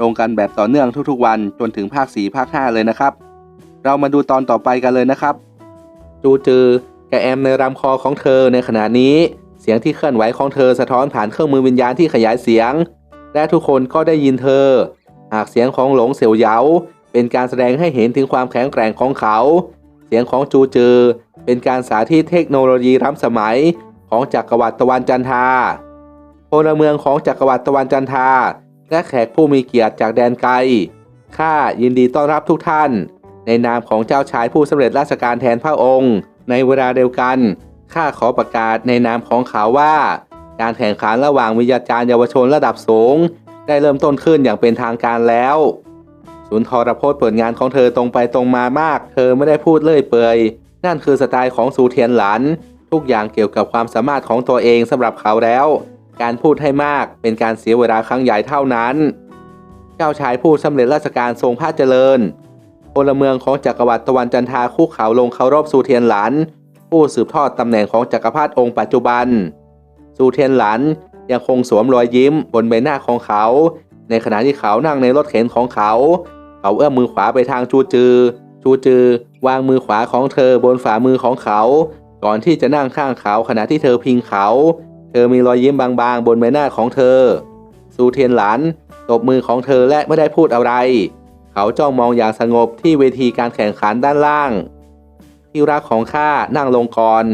ลงกันแบบต่อเนื่องทุกๆวันจนถึงภาค 4 ภาค 5 เลยนะครับ เรามาดูตอนต่อไปกันเลยนะครับ จูจือแกแอมในลำคอของเธอในขณะนี้ เสียงที่เคลื่อนไหวของเธอสะท้อนผ่านเครื่องมือวิญญาณที่ขยายเสียง และทุกคนก็ได้ยินเธอ หากเสียงของหลงเสี่ยวเหยาเป็นการแสดงให้เห็นถึงความแข็งแกร่งของเขา เสียงของจูจือ เป็นการสาธิตเทคโนโลยีล้ำสมัยของจักรวรรดิตะวันจันทาพลเมืองของจักรวรรดิตะวันจันทา และแขกผู้มีเกียรติจากแดนไกล ข้ายินดีต้อนรับทุกท่าน ในนามของเจ้าชายผู้สำเร็จราชการแทนพระองค์ ในเวลาเดียวกัน ข้าขอประกาศในนามของเขาว่า การแข่งขันระหว่างวิทยาจารย์เยาวชนระดับสูง ได้เริ่มต้นขึ้นอย่างเป็นทางการแล้วศูนย์ทรพจน์เปิดงานของเธอตรงไปตรงมามาก เธอไม่ได้พูดเลื่อยเปื่อยนั่นคือสไตล์ของสูเทียนหลัน ทุกอย่างเกี่ยวกับความสามารถของตัวเองสำหรับเขาแล้ว การพูดให้มากเป็นการเสียเวลาครั้งใหญ่เท่านั้น เจ้าชายผู้สำเร็จราชการทรงพระเจริญพลเมืองของจักรวรรดิตะวันจันทาคุกเข่าลงเคารพสูเทียนหลัน ผู้สืบทอดตำแหน่งของจักรพรรดิองค์ปัจจุบัน สูเทียนหลันยังคงสวมรอยยิ้มบนใบหน้าของเขา ในขณะที่เขานั่งในรถเข็นของเขา เขาเอื้อมมือขวาไปทางจูจือ จูจือ วางมือขวาของเธอบนฝ่ามือของเขา ก่อนที่จะนั่งข้างเขาขณะที่เธอพิงเขา เธอมีรอยยิ้มบางๆ บนใบหน้าของเธอสูเทียนหลันตบมือของเธอและไม่ได้พูดอะไร เขาจ้องมองอย่างสงบที่เวทีการแข่งขันด้านล่าง ที่รักของข้านั่งลงก่อน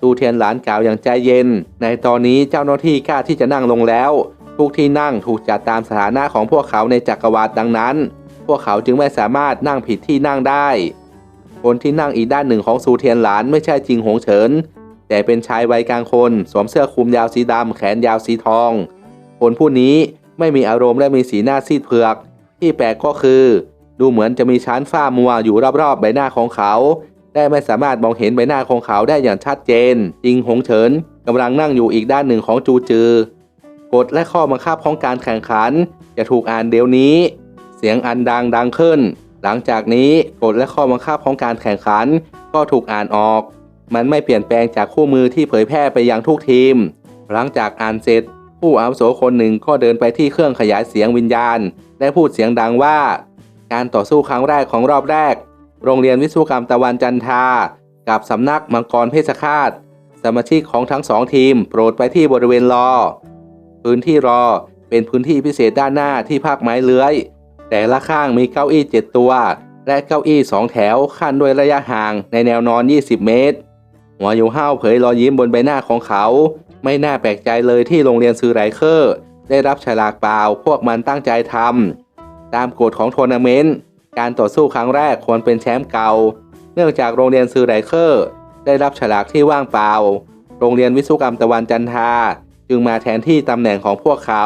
สูเทียนหลานกล่าวอย่างใจเย็น ในตอนนี้เจ้าหน้าที่กล้าที่จะนั่งลงแล้ว ทุกที่นั่งถูกจัดตามสถานะของพวกเขาในจักรวรรดิดังนั้น พวกเขาจึงไม่สามารถนั่งผิดที่นั่งได้ คนที่นั่งอีกด้านหนึ่งของสูเทียนหลานไม่ใช่จิงหงเฉิน แต่เป็นชายวัยกลางคนสวมเสื้อคลุมยาวสีดำแขนยาวสีทอง คนผู้นี้ไม่มีอารมณ์และมีสีหน้าซีดเผือก ที่แปลกก็คือ ดูเหมือนจะมีชั้นฝ้ามัวอยู่รอบๆใบหน้าของเขาได้ไม่สามารถมองเห็นใบหน้าของเขาได้อย่างชัดเจนจิงหงเฉินกำลังนั่งอยู่อีกด้านหนึ่งของจูจือกฎและข้อบังคับของการแข่งขัน จะถูกอ่านเดี๋ยวนี้ เสียงอันดังดังขึ้น หลังจากนี้กฎและข้อบังคับของการแข่งขันก็ถูกอ่านออก มันไม่เปลี่ยนแปลงจากคู่มือที่เผยแพร่ไปยังทุกทีม หลังจากอ่านเสร็จ ผู้อาวุโสคนหนึ่งก็เดินไปที่เครื่องขยายเสียงวิญญาณ และพูดเสียงดังว่า การต่อสู้ครั้งแรกของรอบแรก โรงเรียนวิศวกรรมตะวันจันทา กับสำนักมังกรเพชรฆาตสมาชิกของทั้งสองทีม โปรดไปที่บริเวณรอ พื้นที่รอเป็นพื้นที่พิเศษด้านหน้าที่ภาคไม้เลื้อย แต่ละข้างมีเก้าอี้เจ็ดตัว และเก้าอี้สองแถวขั้นด้วยระยะห่างในแนวนอน 20 เมตร หัวอยู่ห้าวเผยรอยยิ้มบนใบหน้าของเขา ไม่น่าแปลกใจเลยที่โรงเรียนซือไรเคอร์ ได้รับฉลากเปล่าพวกมันตั้งใจทำตามกฎของทัวร์นาเมนต์การต่อสู้ครั้งแรกควรเป็นแชมป์เก่า เนื่องจากโรงเรียนซือไรเคอร์ ได้รับฉลากที่ว่างเปล่า โรงเรียนวิศวกรรมตะวันจันทาจึงมาแทนที่ตำแหน่งของพวกเขา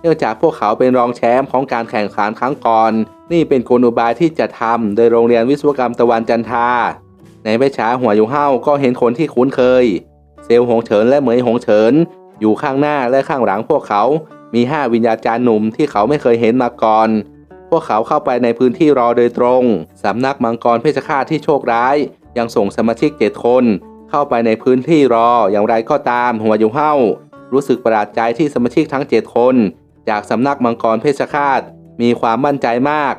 เนื่องจากพวกเขาเป็นรองแชมป์ของการแข่งขันครั้งก่อน นี่เป็นกลอุบายที่จะทำโดยโรงเรียนวิศวกรรมตะวันจันทา ในไม่ช้าหัวอยู่เฮ้าก็เห็นคนที่คุ้นเคย เซลหงเฉินและเหมยหงเฉิน อยู่ข้างหน้าและข้างหลังพวกเขา มีห้าวิญญาจารย์หนุ่มที่เขาไม่เคยเห็นมาก่อน พวกเขาเข้าไปในพื้นที่รอโดยตรง สำนักมังกรเพชฌฆาตที่โชคร้าย ยังส่งสมาชิกเจ็ดคน เข้าไปในพื้นที่รออย่างไรก็ตามหัวอยู่เฮ้ารู้สึกประหลาดใจที่สมาชิกทั้ง7คน จากสำนักมังกรเพชฌฆาตมีความมั่นใจมาก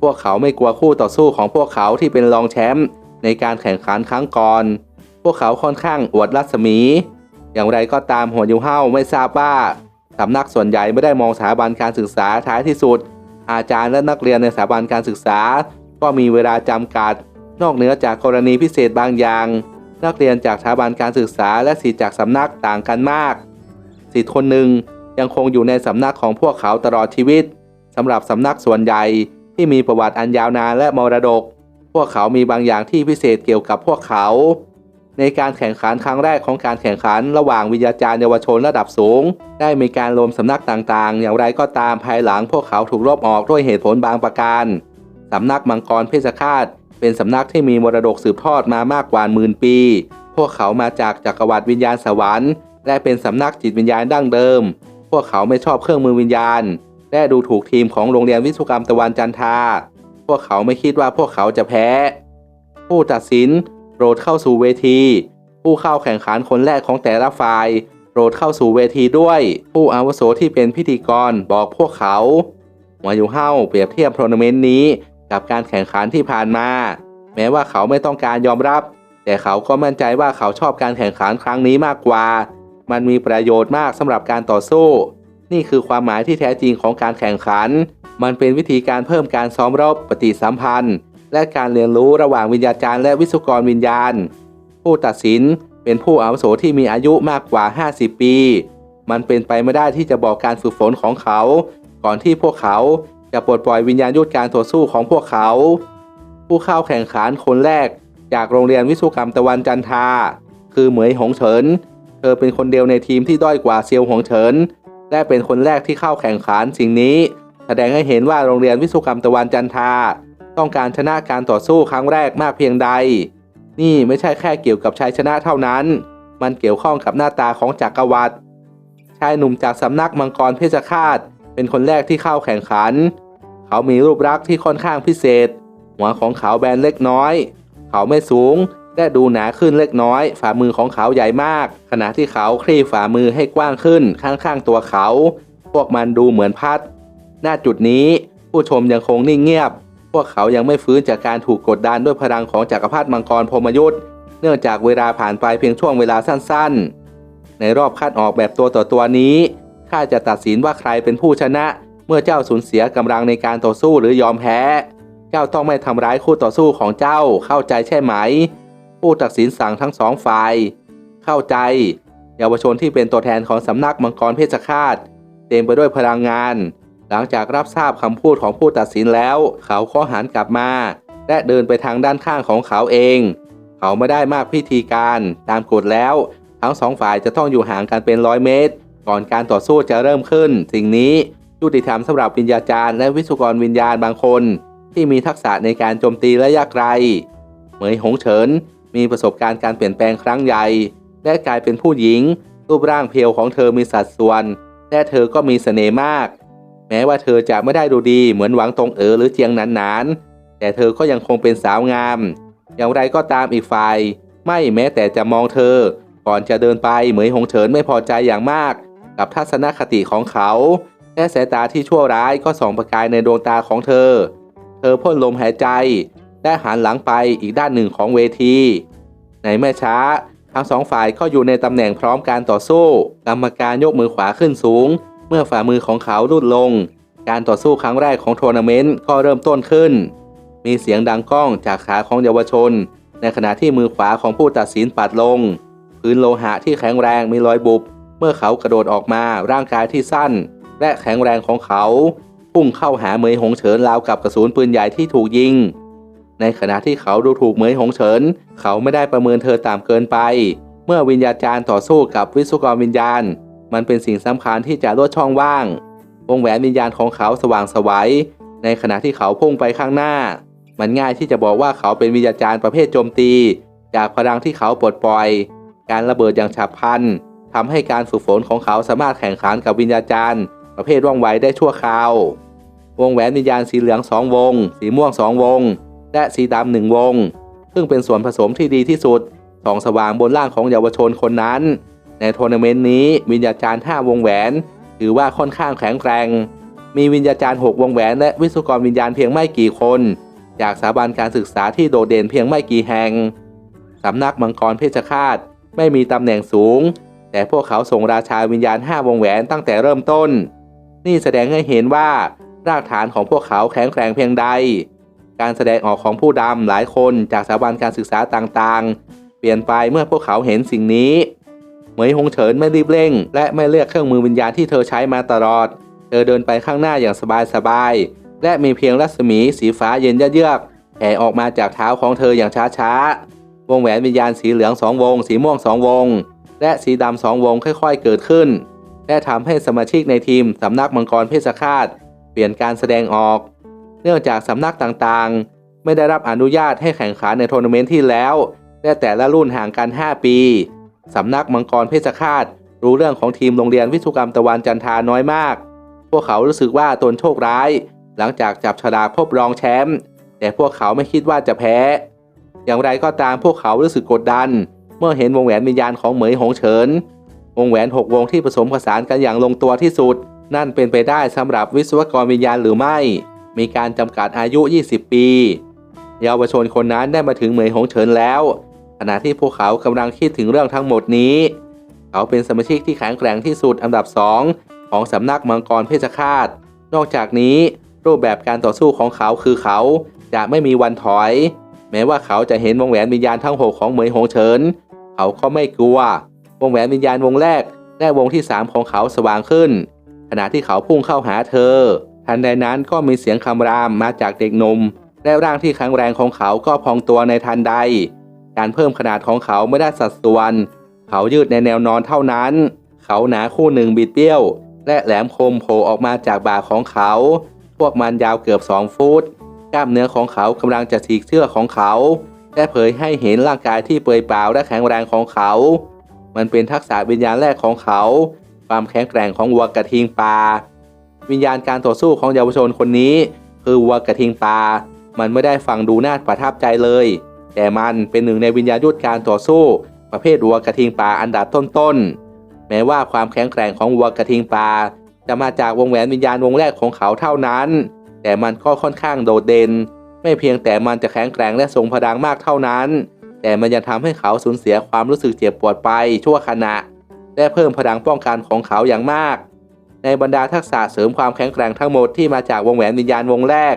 พวกเขาไม่กลัวคู่ต่อสู้ของพวกเขาที่เป็นรองแชมป์ ในการแข่งขันครั้งก่อน พวกเขาค่อนข้างอวดรัศมี อย่างไรก็ตามหัวยูเฮาไม่ทราบว่าสำนักส่วนใหญ่ไม่ได้มองสถาบันการศึกษาท้ายที่สุด อาจารย์และนักเรียนในสถาบันการศึกษา ก็มีเวลาจำกัด นอกเหนือจากกรณีพิเศษบางอย่าง นักเรียนจากสถาบันการศึกษาและศิษย์จากสำนักต่างกันมากสิทธิคนหนึ่งยังคงอยู่ในสำนักของพวกเขาตลอดชีวิตสำหรับสำนักส่วนใหญ่ที่มีประวัติอันยาวนานและมรดก พวกเขามีบางอย่างที่พิเศษเกี่ยวกับพวกเขา ในการแข่งขันครั้งแรกของการแข่งขันระหว่างวิทยาจารย์เยาวชนระดับสูง ได้มีการรวมสำนักต่างๆ อย่างไรก็ตามภายหลังพวกเขาถูกลบออกด้วยเหตุผลบางประการสำนักมังกรเพชฌฆาตเป็นสำนักที่มีมรดกสืบทอดมามากกว่าหมื่นปี พวกเขามาจากจักรวรรดิวิญญาณสวรรค์ และเป็นสำนักจิตวิญญาณดั้งเดิม พวกเขาไม่ชอบเครื่องมือวิญญาณ และดูถูกทีมของโรงเรียนวิศวกรรมตะวันจันทรา พวกเขาไม่คิดว่าพวกเขาจะแพ้ ผู้ตัดสินโปรดเข้าสู่เวที ผู้เข้าแข่งขันคนแรกของแต่ละฝ่ายโปรดเข้าสู่เวทีด้วย ผู้อาวุโสที่เป็นพิธีกรบอกพวกเขาหัวอยู่เฮ้าเปรียบเทียบทัวร์นาเมนต์นี้กับการแข่งขันที่ผ่านมา แม้ว่าเขาไม่ต้องการยอมรับ แต่เขาก็มั่นใจว่าเขาชอบการแข่งขันครั้งนี้มากกว่า มันมีประโยชน์มากสำหรับการต่อสู้ นี่คือความหมายที่แท้จริงของการแข่งขัน มันเป็นวิธีการเพิ่มการซ้อมรบปฏิสัมพันธ์ และการเรียนรู้ระหว่างวิญญาจารย์และวิศวกรวิญญาณ ผู้ตัดสินเป็นผู้อาวุโสที่มีอายุมากกว่า 50 ปี มันเป็นไปไม่ได้ที่จะบอกการฝึกฝนของเขา ก่อนที่พวกเขาจะปลดปล่อยวิญญาณยุทธการต่อสู้ของพวกเขา ผู้เข้าแข่งขันคนแรก จากโรงเรียนวิศวกรรมตะวันจันทา คือเหมยหงเฉิน เธอเป็นคนเดียวในทีมที่ด้อยกว่าเซียวหงเฉิน และเป็นคนแรกที่เข้าแข่งขันสิ่งนี้ แสดงให้เห็นว่าโรงเรียนวิศวกรรมตะวันจันทาต้องการชนะการต่อสู้ครั้งแรกมากเพียงใด นี่ไม่ใช่แค่เกี่ยวกับชัยชนะเท่านั้น มันเกี่ยวข้องกับหน้าตาของจักรวรรดิชายหนุ่มจากสำนักมังกรเพชฌฆาตเป็นคนแรกที่เข้าแข่งขัน เขามีรูปลักษณ์ที่ค่อนข้างพิเศษ หัวของเขาแบนเล็กน้อย เขาไม่สูงและดูหนาขึ้นเล็กน้อย ฝ่ามือของเขาใหญ่มาก ขณะที่เขาคลี่ฝ่ามือให้กว้างขึ้นข้างๆตัวเขา พวกมันดูเหมือนพัด หน้าจุดนี้ผู้ชมยังคงนิ่งเงียบ พวกเขายังไม่ฟื้นจากการถูกกดดันด้วยพลังของจักรพรรดิมังกรพรมยุทธ์เนื่องจากเวลาผ่านไปเพียงช่วงเวลาสั้นๆ ในรอบคัดออกแบบตัวต่อตัวนี้ข้าจะตัดสินว่าใครเป็นผู้ชนะ เมื่อเจ้าสูญเสียกำลังในการต่อสู้หรือยอมแพ้ เจ้าต้องไม่ทำร้ายคู่ต่อสู้ของเจ้าเข้าใจใช่ไหม ผู้ตัดสินสั่งทั้งสองฝ่าย เข้าใจ เยาวชนที่เป็นตัวแทนของสำนักมังกรเพชฌฆาตเต็มไปด้วยพลังงาน หลังจากรับทราบคำพูดของผู้ตัดสินแล้ว เขาก็หันกลับมา และเดินไปทางด้านข้างของเขาเอง เขาไม่ได้มากพิธีการตามกฎแล้ว ทั้งสองฝ่ายจะต้องอยู่ห่างกันเป็นร้อยเมตร ก่อนการต่อสู้จะเริ่มขึ้น สิ่งนี้ยุติธรรมสำหรับวิญญาจารย์และวิศวกรวิญญาณบางคน ที่มีทักษะในการโจมตีระยะไกลเหมยหงเฉิน มีประสบการณ์การเปลี่ยนแปลงครั้งใหญ่ และกลายเป็นผู้หญิง รูปร่างเพียวของเธอมีสัดส่วน และเธอก็มีเสน่ห์มาก แม้ว่าเธอจะไม่ได้ดูดีเหมือนหวังตงเอ๋อหรือเจียงหนานหนานแต่เธอก็ยังคงเป็นสาวงาม อย่างไรก็ตามอีกฝ่าย ไม่แม้แต่จะมองเธอ ก่อนจะเดินไปเหมยหงเฉินไม่พอใจอย่างมาก กับทัศนคติของเขา และสายตาที่ชั่วร้ายก็ส่องประกายในดวงตาของเธอ เธอพ่นลมหายใจและหันหลังไปอีกด้านหนึ่งของเวที ในไม่ช้า ทั้งสองฝ่ายก็อยู่ในตำแหน่งพร้อมการต่อสู้ กรรมการยกมือขวาขึ้นสูง เมื่อฝ่ามือของเขาลุดลง การต่อสู้ครั้งแรกของทัวร์นาเมนต์ก็เริ่มต้นขึ้น มีเสียงดังก้องจากขาของเยาวชน ในขณะที่มือขวาของผู้ตัดสินปัดลง พื้นโลหะที่แข็งแรงมีรอยบุบ เมื่อเขากระโดดออกมาร่างกายที่สั้น และแข็งแรงของเขาพุ่งเข้าหาเหมยหงเฉินราวกับกระสุนปืนใหญ่ที่ถูกยิง ในขณะที่เขาดูถูกเหมยหงเฉิน เขาไม่ได้ประเมินเธอต่ำเกินไป เมื่อวิญญาจารย์ต่อสู้กับวิศวกรวิญญาณ มันเป็นสิ่งสำคัญที่จะลดช่องว่าง วงแหวนวิญญาณของเขาสว่างสวัยในขณะที่เขาพุ่งไปข้างหน้า มันง่ายที่จะบอกว่าเขาเป็นวิญญาจารย์ประเภทโจมตี จากพลังที่เขาปลดปล่อย การระเบิดอย่างฉับพลันทำให้การฝึกฝนของเขาสามารถแข่งขันกับวิญญาจารย์ ประเภทว่องไวได้ชั่วคราว วงแหวนวิญญาณสีเหลืองสองวง สีม่วงสองวง และสีดำหนึ่งวง ซึ่งเป็นส่วนผสมที่ดีที่สุดส่องสว่างบนร่างของเยาวชนคนนั้น ในทัวร์นาเมนต์นี้วิญญาจารย์ 5 วงแหวน ถือว่าค่อนข้างแข็งแกร่ง มีวิญญาจารย์ 6 วงแหวนและวิศวกรวิญญาณเพียงไม่กี่คน จากสถาบันการศึกษาที่โดดเด่นเพียงไม่กี่แห่งสำนักมังกรเพชฌฆาตไม่มีตำแหน่งสูง แต่พวกเขาส่งราชาวิญญาณ 5 วงแหวนตั้งแต่เริ่มต้น นี่แสดงให้เห็นว่ารากฐานของพวกเขาแข็งแกร่งเพียงใด การแสดงออกของผู้ดำหลายคนจากสถาบันการศึกษาต่างๆ เปลี่ยนไปเมื่อพวกเขาเห็นสิ่งนี้ เหมยหงเฉินไม่รีบเร่ง และไม่เลือกเครื่องมือวิญญาณที่เธอใช้มาตลอด เธอเดินไปข้างหน้าอย่างสบายๆ และมีเพียงรัศมีสีฟ้าเย็นเยือกแผ่ออกมาจากเท้าของเธออย่างช้าๆ วงแหวนวิญญาณสีเหลืองสองวง สีม่วงสองวง และสีดำสองวงค่อยๆ เกิดขึ้น และทำให้สมาชิกในทีมสำนักมังกรเพชฌฆาตเปลี่ยนการแสดงออก เนื่องจากสำนักต่างๆ ไม่ได้รับอนุญาตให้แข่งขันในทัวร์นาเมนต์ที่แล้ว และแต่ละรุ่นห่างกัน 5 ปี สำนักมังกรเพชรฆาตรู้เรื่องของทีมโรงเรียนวิศวกรรมตะวันจันทาน้อยมาก พวกเขารู้สึกว่าตนโชคร้าย หลังจากจับฉลากพบรองแชมป์แต่พวกเขาไม่คิดว่าจะแพ้ อย่างไรก็ตามพวกเขารู้สึกกดดัน เมื่อเห็นวงแหวนวิญญาณของเหมยหงเฉิน วงแหวนหกวงที่ผสมผสานกันอย่างลงตัวที่สุด นั่นเป็นไปได้สำหรับวิศวกรวิญญาณหรือไม่ มีการจำกัดอายุ 20 ปี เยาวชนคนนั้นได้มาถึงเหมยหงเฉินแล้ว ณะที่พวกเขากำลังคิดถึงเรื่องทั้งหมดนี้ เขาเป็นสมาชิกที่แข็งแกร่งที่สุดอันดับสองของสำนักมังกรเพชรฆาต นอกจากนี้รูปแบบการต่อสู้ของเขาคือเขาจะไม่มีวันถอย แม้ว่าเขาจะเห็นวงแหวนวิญญาณทั้งหกของเหมยหงเฉิน เขาก็ไม่กลัว วงแหวนวิญญาณวงแรก และวงที่สามของเขาสว่างขึ้น ขณะที่เขาพุ่งเข้าหาเธอ ทันใดนั้นก็มีเสียงคำรามมาจากเด็กหนมและร่างที่แข็งแรงของเขาก็พองตัวในทันใด การเพิ่มขนาดของเขาไม่ได้สัดส่วน เขายืดในแนวนอนเท่านั้น เขาหนาคู่หนึ่งบิดเบี้ยว และแหลมคมโผล่ออกมาจากบ่าของเขา พวกมันยาวเกือบสองฟุต กล้ามเนื้อของเขากำลังจะฉีกเสื้อของเขาและเผยให้เห็นร่างกายที่เปื่อยเปล่าและแข็งแรงของเขา มันเป็นทักษะวิญญาณแรกของเขา ความแข็งแกร่งของวัวกระทิงปลาวิญญาณการต่อสู้ของเยาวชนคนนี้ คือวัวกระทิงปลามันไม่ได้ฟังดูน่าประทับใจเลย แต่มันเป็นหนึ่งในวิญญาณยุทธการต่อสู้ ประเภทวัวกระทิงปลาอันดับต้นๆ แม้ว่าความแข็งแกร่งของวัวกระทิงปลาจะมาจากวงแหวนวิญญาณวงแรกของเขาเท่านั้น แต่มันก็ค่อนข้างโดดเด่น ไม่เพียงแต่มันจะแข็งแกร่งและทรงพลังมากเท่านั้น แต่มันยังทำให้เขาสูญเสียความรู้สึกเจ็บปวดไปชั่วขณะ และเพิ่มพลังป้องกันของเขาอย่างมาก ในบรรดาทักษะเสริมความแข็งแกร่งทั้งหมดที่มาจากวงแหวนวิญญาณวงแรก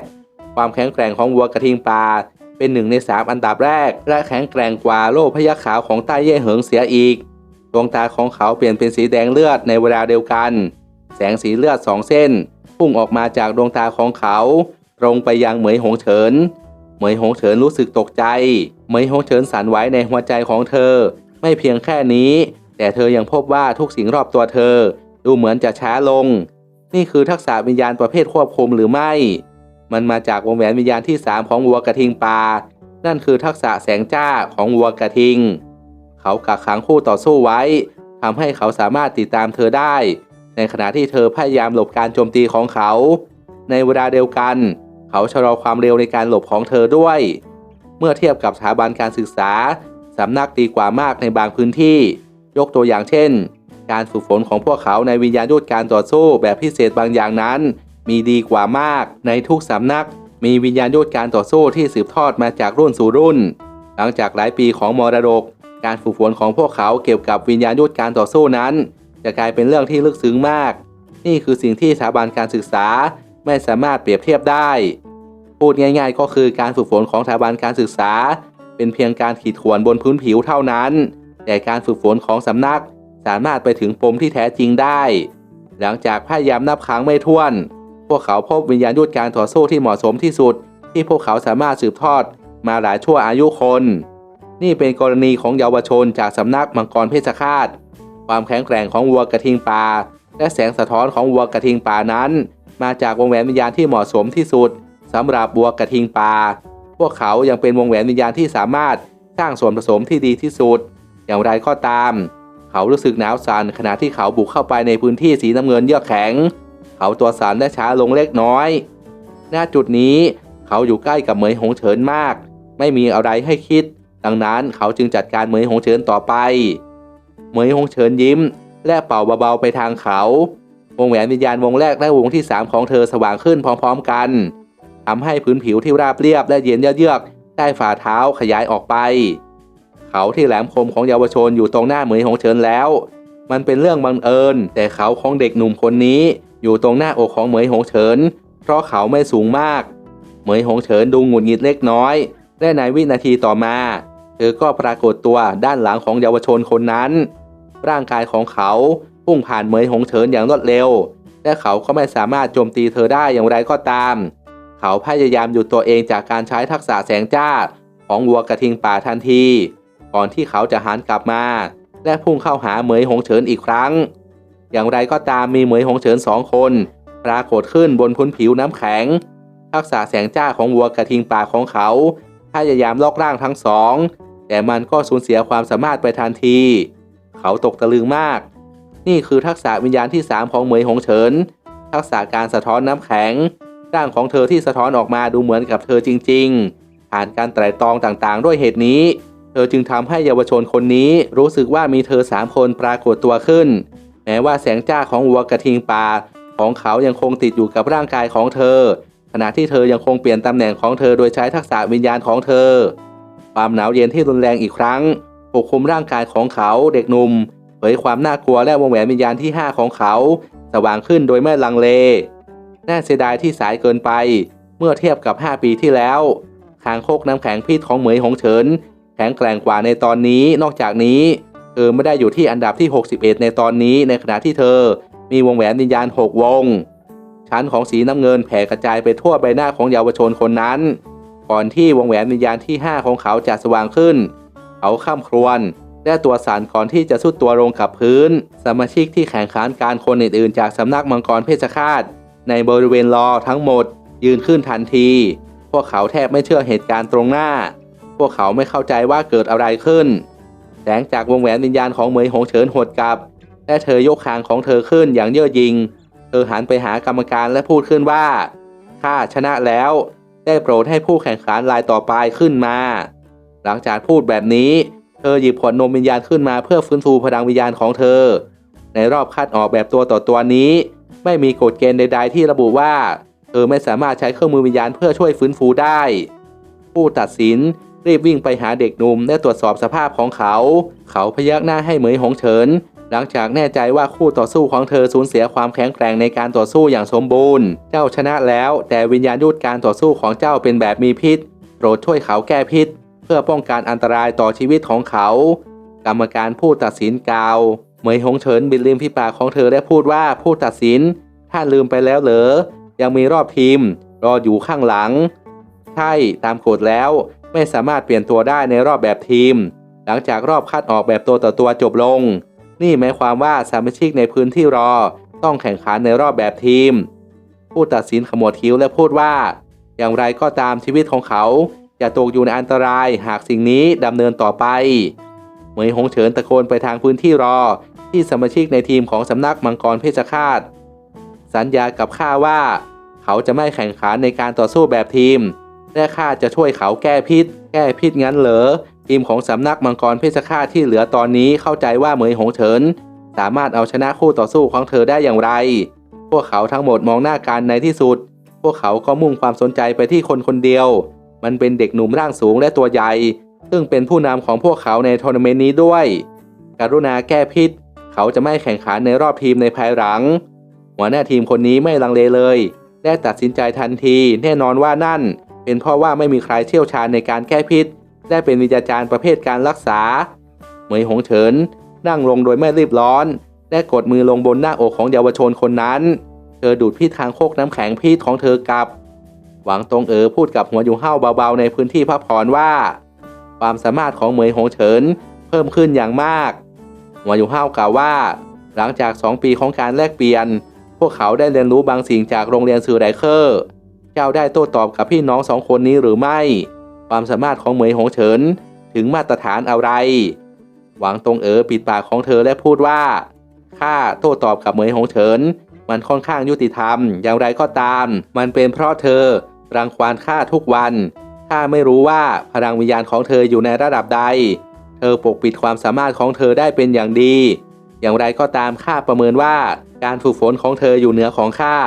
ความแข็งแกร่งของวัวกระทิงปลา เป็นหนึ่งในสามอันดับแรก และแข็งแกร่งกว่าโลกพยัคฆ์ขาวของใต้เย่เหิงเสียอีก ดวงตาของเขาเปลี่ยนเป็นสีแดงเลือดในเวลาเดียวกัน แสงสีเลือดสองเส้น พุ่งออกมาจากดวงตาของเขา ตรงไปยังเหมยหงเฉิน เหมยหงเฉินรู้สึกตกใจ เหมยหงเฉินสั่นไหวในหัวใจของเธอ ไม่เพียงแค่นี้ แต่เธอยังพบว่าทุกสิ่งรอบตัวเธอ ดูเหมือนจะช้าลง นี่คือทักษะวิญญาณประเภทควบคุมหรือไม่ มันมาจากวงแหวนวิญญาณที่ 3 ของวัวกระทิงปลานั่นคือทักษะแสงจ้าของวัวกระทิง เขากักขังคู่ต่อสู้ไว้ทำให้เขาสามารถติดตามเธอได้ ในขณะที่เธอพยายามหลบการโจมตีของเขา ในเวลาเดียวกัน เขาชะลอความเร็วในการหลบของเธอด้วย เมื่อเทียบกับสถาบันการศึกษาสำนักดีกว่ามากในบางพื้นที่ ยกตัวอย่างเช่น การฝึกฝนของพวกเขาในวิญญาณยุทธการต่อสู้แบบพิเศษบางอย่างนั้น มีดีกว่ามากในทุกสำนัก มีวิญญาณยุทธการต่อสู้ที่สืบทอดมาจากรุ่นสู่รุ่น หลังจากหลายปีของมรดก การฝึกฝนของพวกเขาเกี่ยวกับวิญญาณยุทธการต่อสู้นั้น จะกลายเป็นเรื่องที่ลึกซึ้งมาก นี่คือสิ่งที่สถาบันการศึกษาไม่สามารถเปรียบเทียบได้ พูดง่ายๆ ก็คือการฝึกฝนของสถาบันการศึกษา เป็นเพียงการขีดข่วนบนพื้นผิวเท่านั้น แต่การฝึกฝนของสำนัก สามารถไปถึงปมที่แท้จริงได้ หลังจากพยายามนับครั้งไม่ถ้วน พวกเขาพบวิญญาณยุทธการต่อสู้ที่เหมาะสมที่สุด ที่พวกเขาสามารถสืบทอดมาหลายชั่วอายุคน นี่เป็นกรณีของเยาวชนจากสำนักมังกรเพชรฆาต ความแข็งแกร่งของวัวกระทิงป่าและแสงสะท้อนของวัวกระทิงป่านั้น มาจากวงแหวนวิญญาณที่เหมาะสมที่สุดสำหรับวัวกระทิงป่า พวกเขายังเป็นวงแหวนวิญญาณที่สามารถสร้างส่วนผสมที่ดีที่สุด อย่างไรก็ตาม เขารู้สึกหนาวสั่นขณะที่เขาบุกเข้าไปในพื้นที่สีน้ำเงินเยือกแข็ง เขาตัวสั่นและช้าลงเล็กน้อย ณ จุดนี้เขาอยู่ใกล้กับเหมยหงเฉินมาก ไม่มีอะไรให้คิด ดังนั้นเขาจึงจัดการเหมยหงเฉินต่อไป เหมยหงเฉินยิ้ม และเป่าเบาๆไปทางเขา วงแหวนวิญญาณวงแรกและวงที่สามของเธอสว่างขึ้นพร้อมๆกันทำให้พื้นผิวที่ราบเรียบและเย็นเยือกๆได้ฝ่าเท้าขยายออกไป เขาที่แหลมคมของเยาวชนอยู่ตรงหน้าเหมยหงเฉินแล้ว มันเป็นเรื่องบังเอิญ แต่เขาของเด็กหนุ่มคนนี้ อยู่ตรงหน้าอกของเหมยหงเฉิน เพราะเขาไม่สูงมาก เหมยหงเฉินดูหงุดหงิดเล็กน้อย และในวินาทีต่อมา เธอก็ปรากฏตัวด้านหลังของเยาวชนคนนั้น ร่างกายของเขาพุ่งผ่านเหมยหงเฉินอย่างรวดเร็ว และเขาก็ไม่สามารถโจมตีเธอได้อย่างไรก็ตาม เขาพยายามหยุดตัวเองจากการใช้ทักษะแสงจ้าของวัวกระทิงป่าทันที ก่อนที่เขาจะหันกลับมา และพุ่งเข้าหาเหมยหงเฉินอีกครั้ง อย่างไรก็ตามมีเหมยหงเฉินสองคน ปรากฏขึ้นบนพื้นผิวน้ำแข็ง ทักษะแสงจ้าของวัวกระทิงป่าของเขาพยายามลอกร่างทั้งสอง แต่มันก็สูญเสียความสามารถไปทันที เขาตกตะลึงมาก นี่คือทักษะวิญญาณที่สามของเหมยหงเฉิน ทักษะการสะท้อนน้ำแข็ง ร่างของเธอที่สะท้อนออกมาดูเหมือนกับเธอจริง ๆ ผ่านการไตร่ตรองต่างๆ ด้วยเหตุนี้ เธอจึงทำให้เยาวชนคนนี้รู้สึกว่ามีเธอสามคนปรากฏตัวขึ้น แม้ว่าแสงจ้าของวัวกระทิงป่าของเขายังคงติดอยู่กับร่างกายของเธอ ขณะที่เธอยังคงเปลี่ยนตำแหน่งของเธอโดยใช้ทักษะวิญญาณของเธอ ความหนาวเย็นที่รุนแรงอีกครั้งปกคลุมร่างกายของเขาเด็กหนุ่มเผยความน่ากลัวและวงแหวนวิญญาณที่ 5 ของเขา สว่างขึ้นโดยไม่ลังเล น่าเสียดายที่สายเกินไป เมื่อเทียบกับ 5 ปีที่แล้วคางโคกน้ำแข็งพิษของเหมยหงเฉินแข็งแกร่งกว่าในตอนนี้นอกจากนี้ เธอไม่ได้อยู่ที่อันดับที่ 61 ในตอนนี้ในขณะที่เธอ มีวงแหวนวิญญาณ 6 วง ชั้นของสีน้ำเงินแผ่กระจายไปทั่วใบหน้าของเยาวชนคนนั้น ก่อนที่วงแหวนวิญญาณที่ 5 ของเขาจะสว่างขึ้น เขาข้ามครวญและตัวสั่นก่อนที่จะสุดตัวลงกับพื้น สมาชิกที่แข่งขันการคนอื่นๆ จากสำนักมังกรเพชฌฆาต ในบริเวณรอทั้งหมด ยืนขึ้นทันที พวกเขาแทบไม่เชื่อเหตุการณ์ตรงหน้า พวกเขาไม่เข้าใจว่าเกิดอะไรขึ้น สงจากวงแหวนวิญญาณของเหมยหงเฉินหดกลับ และเธอยกคางของเธอขึ้นอย่างเย่อหยิงเธอหันไปหากรรมการและพูดขึ้นว่าข้าชนะแล้ว ได้โปรดให้ผู้แข่งขันรายต่อไปขึ้นมา หลังจากพูดแบบนี้ เธอหยิบขวดนมวิญญาณขึ้นมาเพื่อฟื้นฟูพลังวิญญาณของเธอ ในรอบคัดออกแบบตัวต่อตัวนี้ ไม่มีกฎเกณฑ์ใด ๆ ที่ระบุว่า เธอไม่สามารถใช้เครื่องมือวิญญาณเพื่อช่วยฟื้นฟูได้ ผู้ตัดสิน รีบวิ่งไปหาเด็กหนุ่มและตรวจสอบสภาพของเขา เขาพยักหน้าให้เหมยหงเฉิน หลังจากแน่ใจว่าคู่ต่อสู้ของเธอสูญเสียความแข็งแกร่งในการต่อสู้อย่างสมบูรณ์ เจ้าชนะแล้ว แต่วิญญาณยุทธการต่อสู้ของเจ้าเป็นแบบมีพิษ โปรดช่วยเขาแก้พิษ เพื่อป้องกันอันตรายต่อชีวิตของเขา กรรมการผู้ตัดสินกล่าวเหมยหงเฉินบิดริมฝีปากของเธอและพูดว่าผู้ตัดสินท่านลืมไปแล้วเหรอยังมีรอบทีม รออยู่ข้างหลัง ใช่ตามกฎแล้ว ไม่สามารถเปลี่ยนตัวได้ในรอบแบบทีม หลังจากรอบคัดออกแบบตัวต่อตัวจบลง นี่หมายความว่าสมาชิกในพื้นที่รอต้องแข่งขันในรอบแบบทีม ผู้ตัดสินขมวดคิ้วและพูดว่า อย่างไรก็ตามชีวิตของเขาจะตกอยู่ในอันตรายหากสิ่งนี้ดำเนินต่อไป เหมยหงเฉินตะโกนไปทางพื้นที่รอ ที่สมาชิกในทีมของสำนักมังกรเพชฌฆาตสัญญากับข้าว่า เขาจะไม่แข่งขันในการต่อสู้แบบทีม และข้าจะช่วยเขาแก้พิษ แก้พิษงั้นเหรอทีมของสำนักมังกรเพชฌฆาตที่เหลือตอนนี้เข้าใจว่าเหมยหงเฉิน สามารถเอาชนะคู่ต่อสู้ของเธอได้อย่างไร พวกเขาทั้งหมดมองหน้ากันในที่สุด พวกเขาก็มุ่งความสนใจไปที่คนคนเดียว มันเป็นเด็กหนุ่มร่างสูงและตัวใหญ่ ซึ่งเป็นผู้นำของพวกเขาในทัวร์นาเมนต์นี้ด้วย กรุณาแก้พิษ เขาจะไม่แข่งขันในรอบทีมในภายหลัง หัวหน้าทีมคนนี้ไม่ลังเลเลย และตัดสินใจทันที แน่นอนว่านั่น เป็นเพราะว่าไม่มีใครเชี่ยวชาญในการแก้พิษ และเป็นวิทยาจารย์ประเภทการรักษา เหมยหงเฉิน นั่งลงโดยไม่รีบร้อน และกดมือลงบนหน้าอกของเยาวชนคนนั้น เธอดูดพิษทางโคกน้ำแข็งพิษของเธอกลับ หวังตรงเอ๋อพูดกับหัวอยู่เห้าเบาๆในพื้นที่พักผ่อนว่า ความสามารถของเหมยหงเฉิน เพิ่มขึ้นอย่างมาก หัวอยู่เห้ากล่าวว่า หลังจาก 2 ปีของการแลกเปลี่ยน พวกเขาได้เรียนรู้บางสิ่งจากโรงเรียนสื่อไดเคอร์ เจ้าได้โต้ตอบกับพี่น้องสองคนนี้หรือไม่ ความสามารถของเหมยหงเฉินถึงมาตรฐานอะไร หวังตรงเอ๋อปิดปากของเธอและพูดว่าข้าโต้ตอบกับเหมยหงเฉิน มันค่อนข้างยุติธรรม อย่างไรก็ตาม มันเป็นเพราะเธอรังควานข้าทุกวันข้าไม่รู้ว่าพลังวิญญาณของเธออยู่ในระดับใด เธอปกปิดความสามารถของเธอได้เป็นอย่างดี อย่างไรก็ตามข้าประเมินว่าการฝึกฝนของเธออยู่เหนือของข้า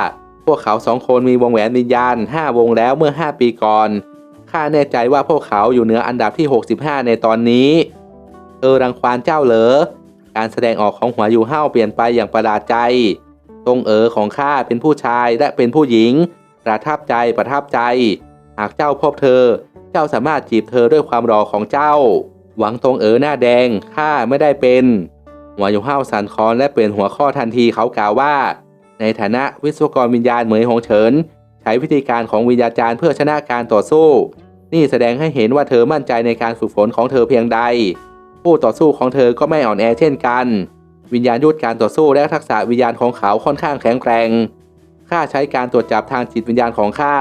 พวกเขาสองคนมีวงแหวนวิญญาณ 5 วงแล้วเมื่อ 5 ปีก่อน ข้าแน่ใจว่าพวกเขาอยู่เหนืออันดับที่ 65 ในตอนนี้เธอรังควานเจ้าเหรอ การแสดงออกของหัวยูเห้าเปลี่ยนไปอย่างประหลาดใจ ตรงเอ๋อของข้าเป็นผู้ชายและเป็นผู้หญิง ประทับใจประทับใจ หากเจ้าพบเธอ เจ้าสามารถจีบเธอด้วยความรอของเจ้า หวังตรงเอ๋อหน้าแดงข้าไม่ได้เป็น หัวยูเห้าสันคอนและเปลี่ยนหัวข้อทันทีเขากล่าวว่า ในฐานะวิศวกรวิญญาณเหมยหงเฉิน ใช้วิธีการของวิญญาจารย์เพื่อชนะการต่อสู้ นี่แสดงให้เห็นว่าเธอมั่นใจในการฝึกฝนของเธอเพียงใด ผู้ต่อสู้ของเธอก็ไม่อ่อนแอเช่นกัน วิญญาณยุทธการต่อสู้และทักษะวิญญาณของเขาค่อนข้างแข็งแกร่งข้าใช้การตรวจจับทางจิตวิญญาณของข้า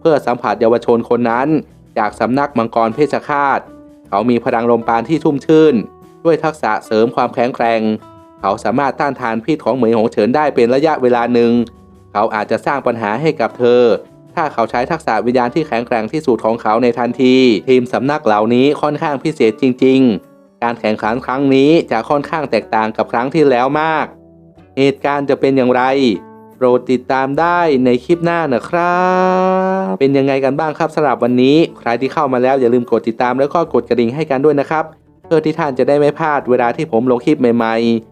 เพื่อสัมผัสเยาวชนคนนั้น จากสำนักมังกรเพชรฆาต เขามีพลังลมปานที่ชุ่มชื่น ด้วยทักษะเสริมความแข็งแกร่ง เขาสามารถต้านทานพิษของเหมยหงเฉินได้เป็นระยะเวลาหนึ่ง เขาอาจจะสร้างปัญหาให้กับเธอ ถ้าเขาใช้ทักษะวิญญาณที่แข็งแกร่งที่สุดของเขาในทันที ทีมสำนักเหล่านี้ค่อนข้างพิเศษจริง ๆ การแข่งขันครั้งนี้จะค่อนข้างแตกต่างกับครั้งที่แล้วมาก เหตุการณ์จะเป็นอย่างไรโปรดติดตามได้ในคลิปหน้านะครับ เป็นยังไงกันบ้างครับสำหรับวันนี้ ใครที่เข้ามาแล้วอย่าลืมกดติดตามแล้วก็กดกระดิ่งให้กันด้วยนะครับ เพื่อที่ท่านจะได้ไม่พลาดเวลาที่ผมลงคลิปใหม่ๆ